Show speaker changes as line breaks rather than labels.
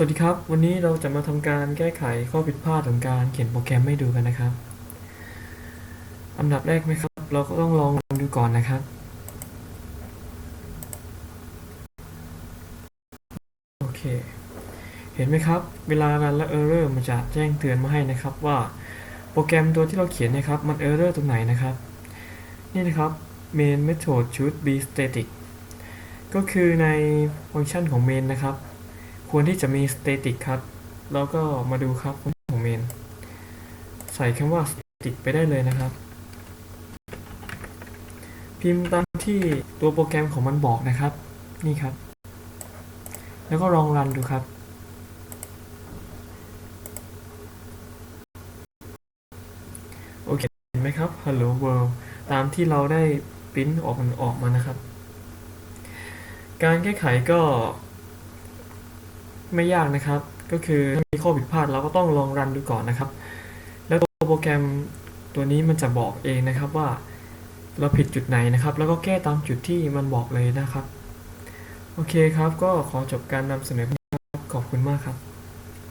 สวัสดีครับ วันนี้เราจะมาทำการแก้ไขข้อผิดพลาดของการเขียนโปรแกรมให้ดูกันนะครับ อันดับแรกไหมครับ เราก็ต้องลองดูก่อนนะครับ โอเค เห็นไหมครับ เวลารันและ Error มันจะแจ้งเตือนมาให้นะครับว่าโปรแกรมตัวที่เราเขียนนะครับ มัน Error ตรงไหนนะครับ นี่นะครับ main method should be static ก็คือในฟังก์ชันของ main นะครับ ควรที่จะมี static ครับแล้วก็มาดูครับของ main ใส่คำว่า static ไปได้เลยนะครับ พิมพ์ตามที่ตัวโปรแกรมของมันบอกนะครับ นี่ครับ แล้วก็ลองรันดูครับโอเคเห็นไหมครับ Hello World ตามที่เราได้ปริ้นออกมันออกมานะครับ การแก้ไขก็ ไม่ยากนะครับ ก็คือถ้ามีข้อผิดพลาดเราก็ต้องลองรันดูก่อนนะครับ แล้วตัวโปรแกรมตัวนี้มันจะบอกเองนะครับว่าเราผิดจุดไหนนะครับ แล้วก็แก้ตามจุดที่มันบอกเลยนะครับ โอเคครับ ก็ขอจบการนำเสนอเพียงเท่านี้ขอบคุณมากครับ